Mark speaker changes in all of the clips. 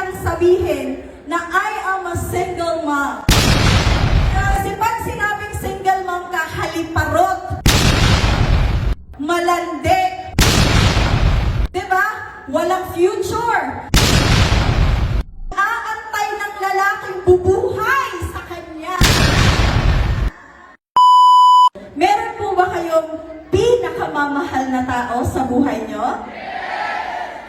Speaker 1: nakakahiyang sabihin na I am a single mom. Kasi pag sinabing single mom ka, haliparot, malandi, di ba? Walang future. Aantay ng lalaking bubuhay sa kanya. Meron po ba kayong pinakamamahal na tao sa buhay nyo?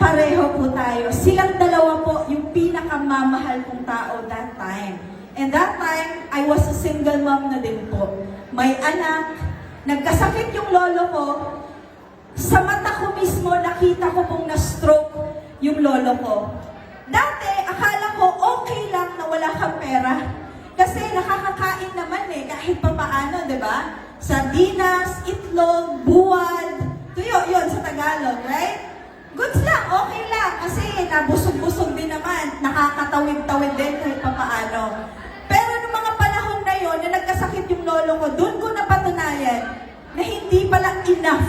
Speaker 1: Pareho po tayo. Silang dalawa po yung pinakamamahal kong tao that time. And that time, I was a single mom na din po. May anak, nagkasakit yung lolo ko. Sa mata ko mismo, nakita ko pong na-stroke yung lolo ko. Dati, akala ko okay lang na wala kang pera. Kasi nakakakain naman eh, kahit pa paano, di ba? Sardinas, itlog, buwad. Tuyo, yun sa Tagalog, right? Goods lang, okay lang. Kasi nabusog-busog din naman. Nakakatawid-tawid din kahit pa paano. Pero noong mga panahon na yon na nagkasakit yung lolo ko, doon ko napatunayan na hindi pala enough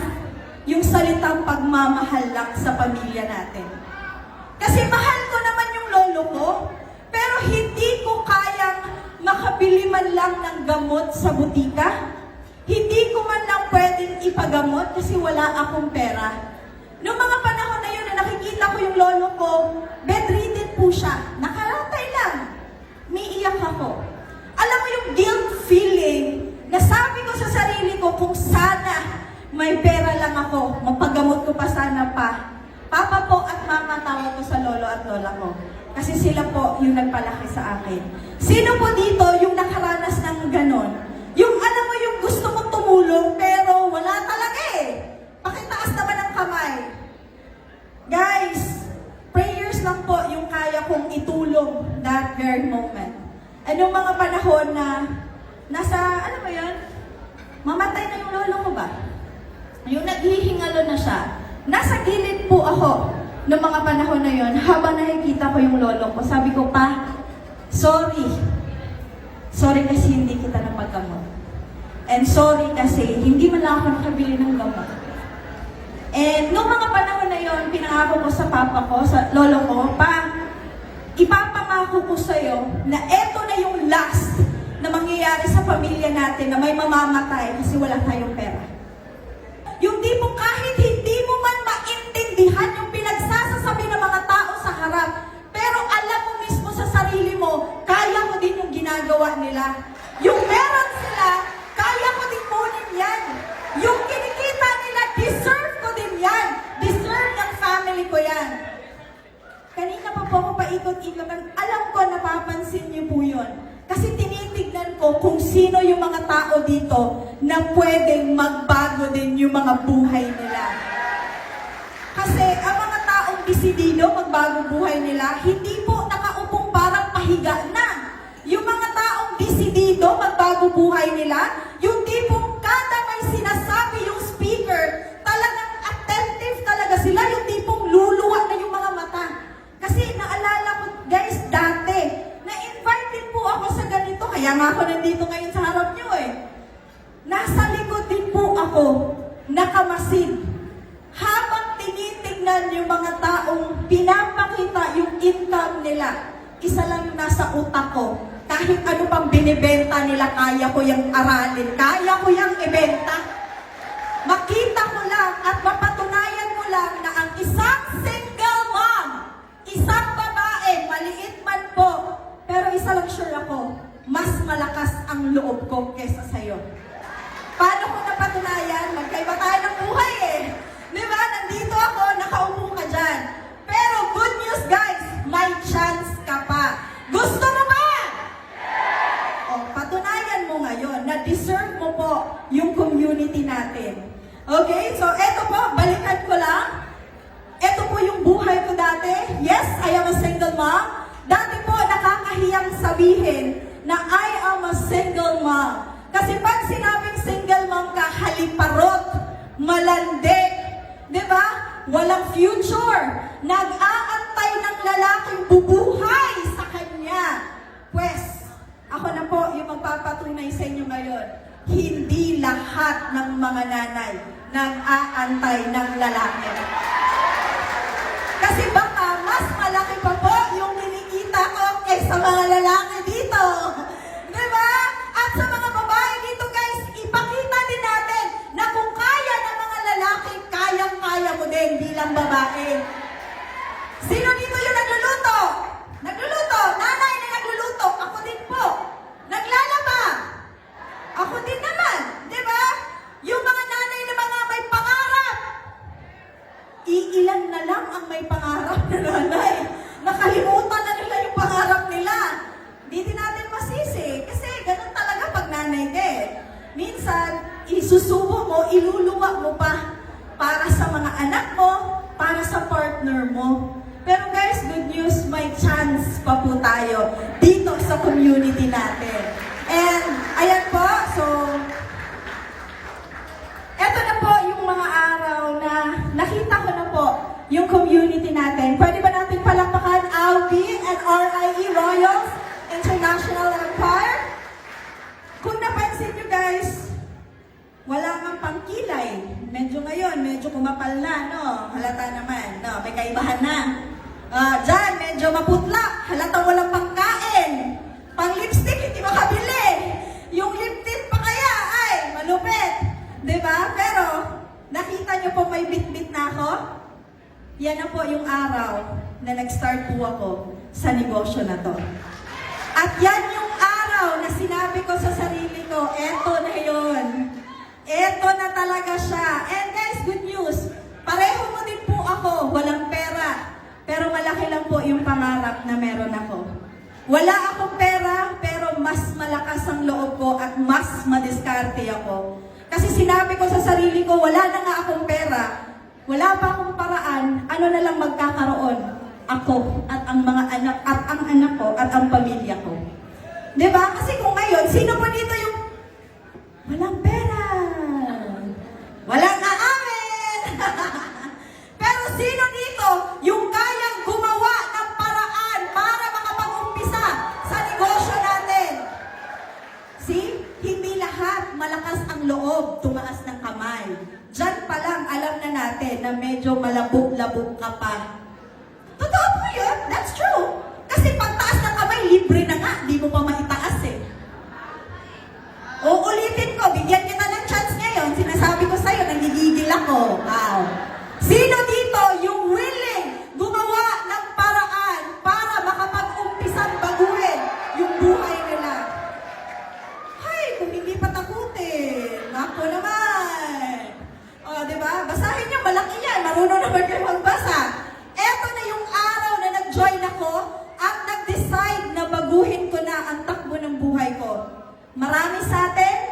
Speaker 1: yung salitang pagmamahal lang sa pamilya natin. Kasi mahal ko naman yung lolo ko, pero hindi ko kayang makabili man lang ng gamot sa butika. Hindi ko man lang pwedeng ipagamot kasi wala akong pera. Noong mga panahon na nakikita ko yung lolo ko, bedridden po siya. Nakaratay lang. Umiiyak ako. Alam mo yung guilt feeling na sabi ko sa sarili ko kung sana may pera lang ako, mapagamot ko pa sana pa. Papa po at mama tawag ko sa lolo at lola ko. Kasi sila po yung nagpalaki sa akin. Sino po dito yung nakaranas ng ganon? Yung alam mo yung gusto mo tumulong pero wala talaga eh. Pakitaas naman ang kamay. Guys, prayers lang po yung kaya kong itulong that very moment. Anong mga panahon na nasa, ano ba yun? Mamatay na yung lolo ko ba? Yung naghihingalo na siya. Nasa gilid po ako noong mga panahon na yon habang nakikita ko yung lolo ko. Sabi ko, pa, sorry. Sorry kasi hindi kita napaggamot. And sorry kasi hindi man lang ako nakabili ng gamot. And noong mga panahon na yon, pinangako ko sa papa ko, sa lolo ko, pa, ipapangako ko sa'yo na eto na yung last na mangyayari sa pamilya natin na may mamamatay kasi wala tayong pera. Yung tipong kahit hindi mo man maintindihan yung pinagsasasabi ng mga tao sa harap, pero alam mo mismo sa sarili mo, kaya mo din yung ginagawa nila. Yung meron sila, kaya ko din kunin yan. Yung kinikita nila, deserve ko din yan. Deserve ng family ko yan. Pa po ako paikot-ikot. Alam ko, napapansin niyo po yun. Kasi tinitignan ko kung sino yung mga tao dito na pwedeng magbago din yung mga buhay nila. Kasi ang mga taong disidido magbago buhay nila, hindi po nakaupong parang pahiga na. Yung mga taong disidido magbago buhay nila, yung tipong kada may sinasabi yung speaker, talagang attentive talaga sila, yung tipong luluwa na yung mga mata. Kasi naalala ko, guys, dati, na-invite din po ako sa ganito, kaya nga ako nandito ngayon sa harap nyo eh. Nasa likod din po ako, nakamasid. Habang tinitignan yung mga taong pinapakita yung income nila, isa lang nasa utak ko. Kahit ano pang binibenta nila, kaya ko yung aralin, kaya ko yung ibenta. Makita ko lang at mapatunayan mo lang na ang isang single mom, isang babae, maliit man po, pero isa lang sure ako, mas malakas ang loob ko kesa sa'yo. Paano ko napatunayan? Magkaiba tayo ng buhay eh. Di ba? Nandito ako, nakaupo ka dyan. Pero good news guys, may chance ka pa. Gusto mo ba? O, patunayan mo ngayon na deserve mo po yung community natin. Okay? So, eto po, nakakahiyang sabihin na I am a single mom. Kasi pag sinabing single mom ka, haliparot, malandi, di ba? Walang future. Nag-aantay ng lalaking bubuhay sa kanya. Pwes, ako na po yung magpapatunay sa inyo ngayon. Hindi lahat ng mga nanay nag-aantay ng lalaki. Kasi baka sa mga lalaki dito. Di ba? At sa mga babae dito guys, ipakita din natin na kung kaya ng mga lalaki, kayang-kaya mo din bilang babae. Sino dito yung nagluluto? Nagluluto? Nanay na nagluluto? Ako din po. Naglalaba? Ako din naman. Di ba? Yung mga nanay na mga may pangarap. Iilan na lang ang may pangarap na nanay. Nakalimutan na mo, iluluwa mo pa para sa mga anak mo, para sa partner mo. Pero guys, good news, may chance pa po tayo dito sa community natin. And, ayan po, so, eto na po yung mga araw na nakita ko na po yung community natin. Pwede ba natin palakpakan Albi and RIE Royals International Empire? Kung napansin nyo guys, wala kang pangkilay. Medyo ngayon, medyo kumapal na, no? Halata naman, no? May kaibahan na. Ah, dyan, medyo maputla. Halata walang pangkain. Pang lipstick, hindi makabili. Yung lip tint pa kaya, ay, malupit. ba? Pero, nakita nyo po may bit-bit na ako? Yan na po yung araw na nag-start po ako sa negosyo na to. At yan yung araw na sinabi ko sa sarili ko, eto. Eto na talaga siya. And guys, good news. Pareho mo din po ako, walang pera. Pero malaki lang po yung pangarap na meron ako. Wala akong pera, pero mas malakas ang loob ko at mas madiskarte ako. Kasi sinabi ko sa sarili ko, wala na nga akong pera. Wala pa akong paraan, ano na lang magkakaroon? Ako at ang mga anak at ang anak ko at ang pamilya ko. 'Di ba? Kasi kung ngayon, sino po dito yung walang pera? Walang aamin! Pero sino dito yung kayang gumawa ng paraan para makapag-umpisa sa negosyo natin? See? Hindi lahat malakas ang loob, tumaas ng kamay. Diyan pa lang alam na natin na medyo malabog-labog ka pa. Totoo po yun. That's true. Kasi pagtaas ng kamay, libre na nga. Di mo pa maitaas eh. Uulitin ko, bigyan nagigigil ako. Wow. Sino dito yung willing gumawa ng paraan para makapag-umpisang baguhin yung buhay nila? Hay, kung hindi pa takutin. Ako naman. O, di ba? Basahin niyo, malaki yan. Marunong naman kayo magbasa. Eto na yung araw na nag-join ako at nag-decide na baguhin ko na ang takbo ng buhay ko. Marami sa atin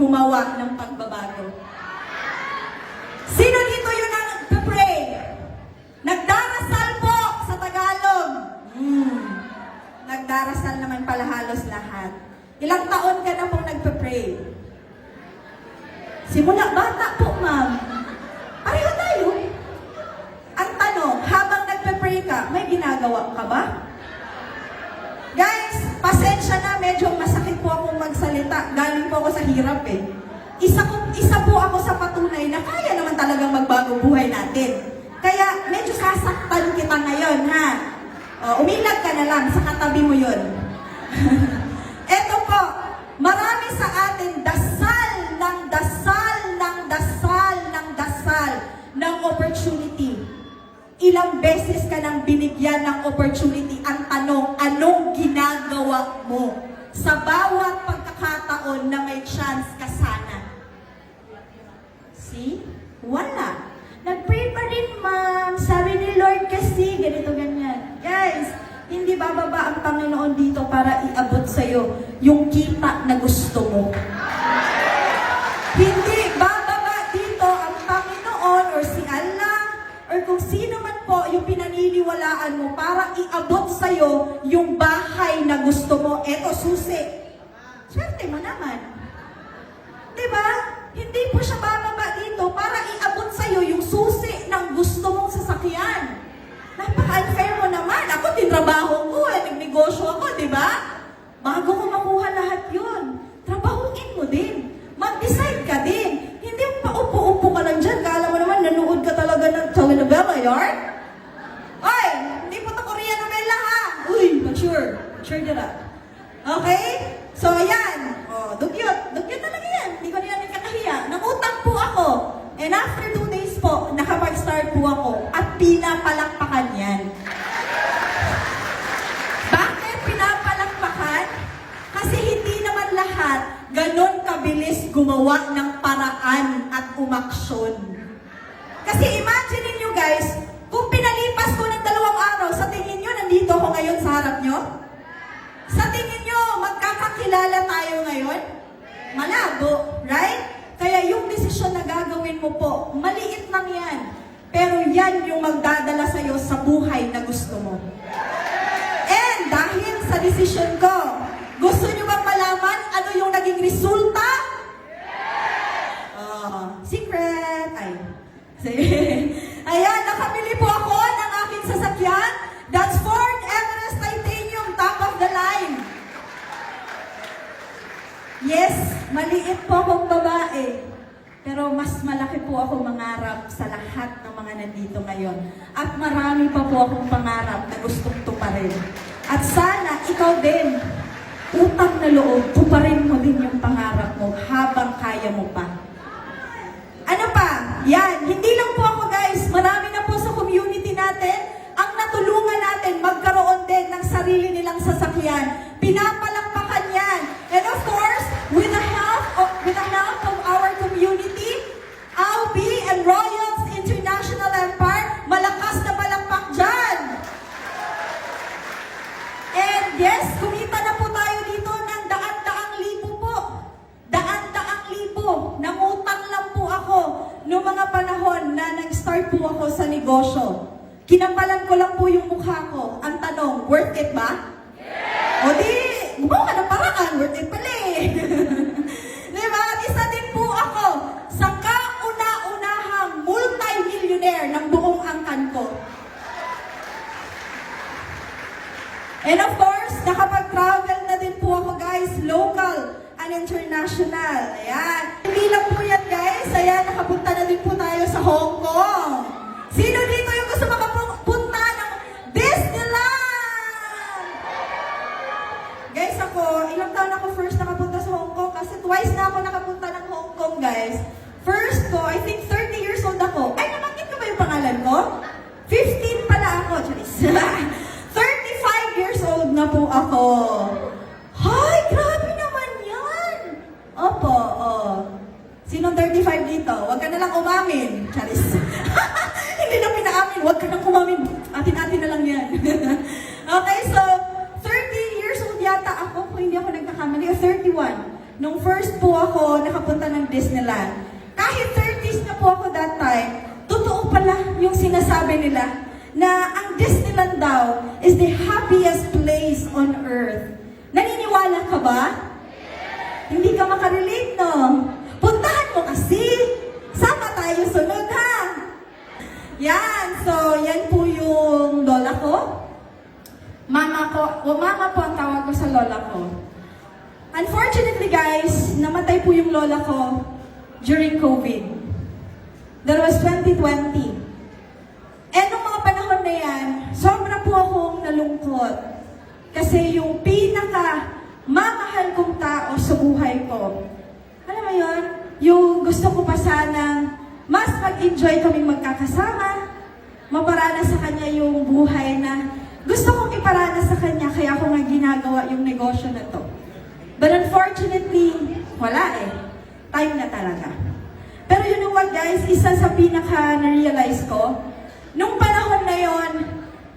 Speaker 1: gumawa ng pagbabago. Sino dito yung nag-pray? Nagdarasal po sa Tagalog. Hmm. Nagdarasal naman pala halos lahat. Ilang taon ka na pong nagpe-pray? Simula bata po, ma'am. Pareho tayo. Ang tanong, habang nagpe-pray ka, may ginagawa ka ba? Guys, magsalita. Galing po ako sa hirap eh. Isa, ko, isa po ako sa patunay na kaya naman talagang magbago buhay natin. Kaya medyo sasaktan kita ngayon, ha? O, umilag ka na lang, sa katabi mo yun. Eto po, marami sa atin dasal ng dasal ng dasal ng dasal ng opportunity. Ilang beses ka nang binigyan ng opportunity. Ang tanong, anong ginagawa mo sa bawat pagkakataon na may chance ka sana? See? Wala. Nag-pray pa rin, ma'am. Sabi ni Lord kasi, ganito, ganyan. Guys, hindi bababa ang Panginoon dito para iabot sa'yo yung kita na gusto mo. Hindi yung pinaniniwalaan mo para iabot sa'yo yung bahay na gusto mo. Eto, susi. Swerte mo naman. Diba? Hindi po siya bababa dito para iabot sa'yo yung susi ng gusto mong sasakyan. Napaka-unfair mo naman. Ako, tinrabaho ko eh. Nagnegosyo ako, di ba? Bago ko makuha lahat yun, trabahuin mo din. Mag-decide ka din. Hindi yung paupo-upo ka lang dyan. Kala mo naman, nanood ka talaga ng telenovela, yarn? Picture nyo lang. Okay? So, ayan. Oh, dugyot. Dugyot talaga yan. Hindi ko nila nakakahiya. Nangutang po ako. And after two days po, nakapag-start po ako. At pinapalakpakan yan. Bakit pinapalakpakan? Kasi hindi naman lahat ganon kabilis gumawa ng paraan at umaksyon. Kasi imagine niyo guys, kung pinalipas ko ng dalawang araw, sa tingin nyo, nandito ako ngayon sa harap nyo? Sa tingin nyo, magkakakilala tayo ngayon? Malabo, right? Kaya yung desisyon na gagawin mo po, maliit lang yan. Pero yan yung magdadala sa'yo sa buhay na gusto mo. And dahil sa desisyon ko, gusto nyo bang malaman ano yung naging resulta? Ah, secret! Ay. Ayan, nakabili po ako ng aking sasakyan. That's Ford Yes, maliit po akong babae. Pero mas malaki po ako mangarap sa lahat ng mga nandito ngayon. At marami pa po akong pangarap na gustong tuparin. At sana ikaw din, utang na loob, tuparin mo din yung pangarap mo habang kaya mo pa. Ano pa? Yan, hindi lang po ako guys, marami na po sa community natin ang natulungan natin magkaroon din ng sarili nilang sasakyan. Pinapalakpakan yan. And of course, with the help of our community, And of course, nakapag-travel na din po ako guys, local and international. Ayan. Hindi lang po yan guys, ayan, nakapunta na din po tayo sa Hong Kong. Sino dito yung gusto makapunta ng Disneyland? Guys, ako, ilang taon ako first nakapunta sa Hong Kong kasi twice na ako nakapunta ng Hong Kong, guys. First ko, I think 30 years old ako. Ay, nabanggit ko ba yung pangalan ko? 15 pala ako, Charis. 35 years old na po ako. Hay, grabe naman yan. Opo, oh. Sinong 35 dito? Huwag ka na lang umamin, Charis. Hindi na pinaamin. Huwag ka nang umamin. Atin-atin na lang yan. okay, so, 30 years old yata ako, kung hindi ako nagkakamali, o 31. Nung first po ako nakapunta ng Disneyland. Kahit 30s na po ako that time, totoo pala yung sinasabi nila na ang Disneyland daw is the happiest place on earth. Naniniwala ka ba? Hindi ka makarelate, no? Puntahan mo kasi. Sama tayo sunod, ha? Yan. So, yan po yung lola ko. Mama ko, o mama po ang tawag ko sa lola ko. Unfortunately, guys, namatay po yung lola ko during COVID. That was 2020. Eh, nung mga panahon na yan, sobra po akong nalungkot. Kasi yung pinaka mamahal kong tao sa buhay ko, alam mo yun, yung gusto ko pa sana mas mag-enjoy kaming magkakasama, maparana sa kanya yung buhay na gusto kong iparana sa kanya, kaya ako nga ginagawa yung negosyo na to. But unfortunately, wala eh. Time na talaga. Pero you know what guys, isa sa pinaka na-realize ko, nung panahon na yon,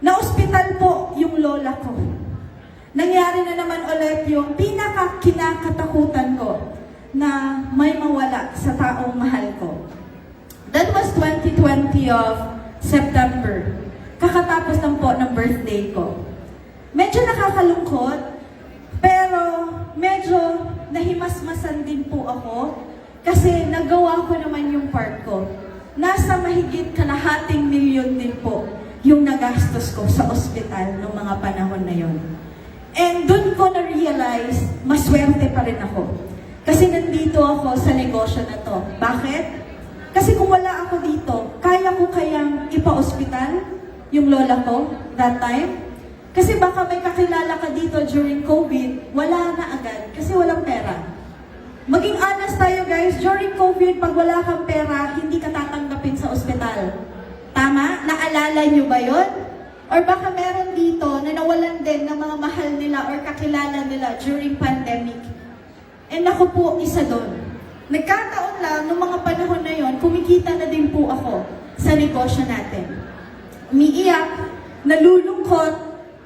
Speaker 1: na-hospital po yung lola ko. Nangyari na naman ulit yung pinaka kinakatakutan ko na may mawala sa taong mahal ko. That was 2020 of September. Kakatapos lang po ng birthday ko. Medyo nakakalungkot, pero medyo nahimasmasan din po ako kasi nagawa ko naman yung part ko. Nasa mahigit kalahating milyon din po yung nagastos ko sa ospital noong mga panahon na yon. And doon ko na-realize, maswerte pa rin ako. Kasi nandito ako sa negosyo na to. Bakit? Kasi kung wala ako dito, kaya ko kayang ipa-ospital yung lola ko that time? Kasi baka may kakilala ka dito during COVID, wala na agad kasi walang pera. Maging honest tayo guys, during COVID, pag wala kang pera, hindi ka tatanggapin sa ospital. Tama? Naalala nyo ba yon? Or baka meron dito na nawalan din ng mga mahal nila or kakilala nila during pandemic. And ako po, isa doon. Nagkataon lang, nung mga panahon na yon, kumikita na din po ako sa negosyo natin. Umiiyak, nalulungkot,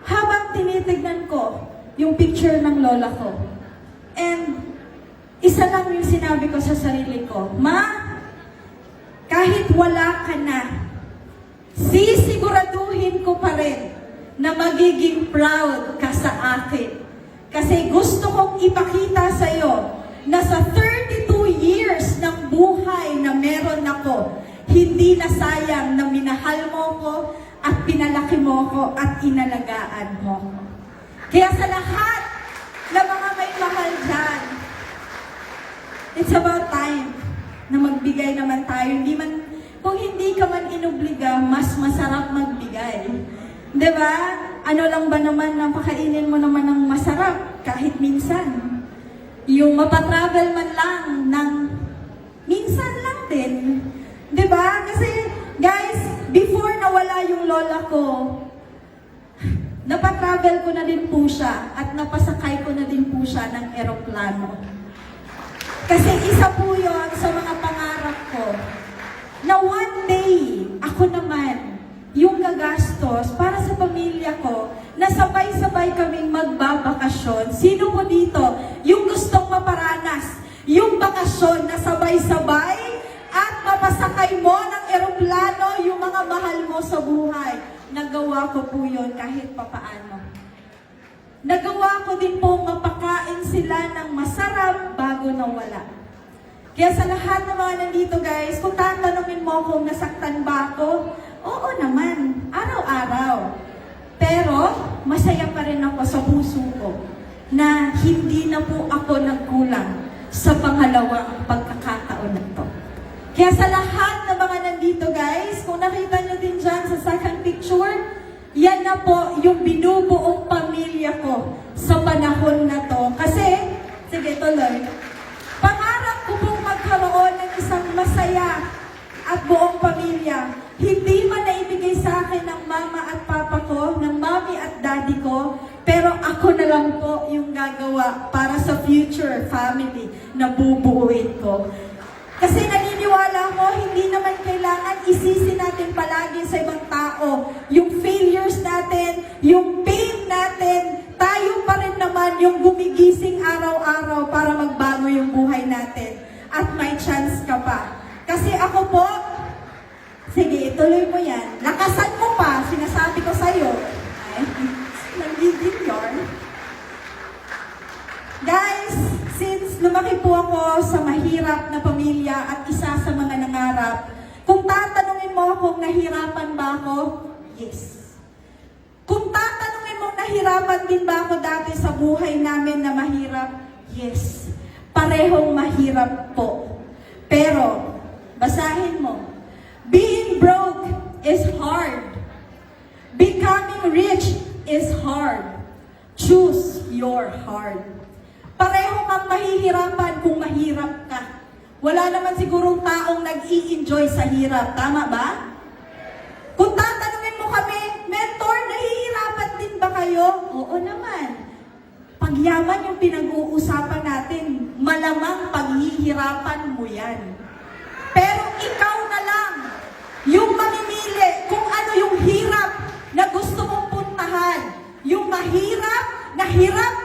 Speaker 1: habang tinitignan ko yung picture ng lola ko. And isa lang yung sinabi ko sa sarili ko, Ma, kahit wala ka na, sisiguraduhin ko pa rin na magiging proud ka sa akin. Kasi gusto kong ipakita sa iyo na sa 32 years ng buhay na meron ako, hindi na sayang na minahal mo ko at pinalaki mo ko at inalagaan mo. Kaya sa lahat na mga may mahal dyan, it's about time na magbigay naman tayo. Hindi man, kung hindi ka man inubliga, mas masarap magbigay. ba? Ano lang ba naman na pakainin mo naman ng masarap kahit minsan? Yung mapatravel man lang ng minsan lang din. 'Di ba? Kasi guys, before nawala yung lola ko, napatravel ko na din po siya at napasakay ko na din po siya ng eroplano. Kasi isa po yon sa mga na one day, ako naman, yung gagastos para sa pamilya ko, na sabay-sabay kaming magbabakasyon. Sino po dito? Yung gustong maparanas, yung bakasyon na sabay-sabay at mapasakay mo ng eroplano yung mga mahal mo sa buhay. Nagawa ko po yun kahit papaano. Nagawa ko din po mapakain sila ng masarap bago nawala. Kaya sa lahat ng mga nandito guys, kung tatanungin mo kung nasaktan ba ako, oo naman, araw-araw. Pero masaya pa rin ako sa puso ko na hindi na po ako nagkulang sa pangalawang pagkakataon na to. Kaya sa lahat ng mga nandito guys, kung nakita nyo din dyan sa second picture, yan na po yung binubuong pamilya ko sa panahon na to. Kasi, sige tuloy, magkaroon ng isang masaya at buong pamilya. Hindi man naibigay sa akin ng mama at papa ko, ng mami at daddy ko, pero ako na lang po yung gagawa para sa future family na bubuuin ko. Kasi naniniwala ko, hindi naman kailangan isisi natin palagi sa ibang tao. Yung failures natin, yung pain natin, tayo pa rin naman yung gumigising araw-araw para magbago yung buhay natin. At may chance ka pa. Kasi ako po, sige, ituloy mo yan. Lakasan mo pa, sinasabi ko sa'yo. Ay, nagiging yarn. Guys, since lumaki po ako sa mahirap na pamilya at isa sa mga nangarap, kung tatanungin mo kung nahirapan ba ako, yes. Kung tatanungin mo nahirapan din ba ako dati sa buhay namin na mahirap, yes. Parehong mahirap po. Pero, basahin mo, being broke is hard. Becoming rich is hard. Choose your heart. Pareho kang mahihirapan kung mahirap ka. Wala naman sigurong taong nag-i-enjoy sa hirap. Tama ba? Kung tatanungin mo kami, mentor, nahihirapan din ba kayo? Oo naman. Pagyaman yung pinag-uusapan malamang paghihirapan mo yan. Pero ikaw na lang yung mamimili kung ano yung hirap na gusto mong puntahan. Yung mahirap, na hirap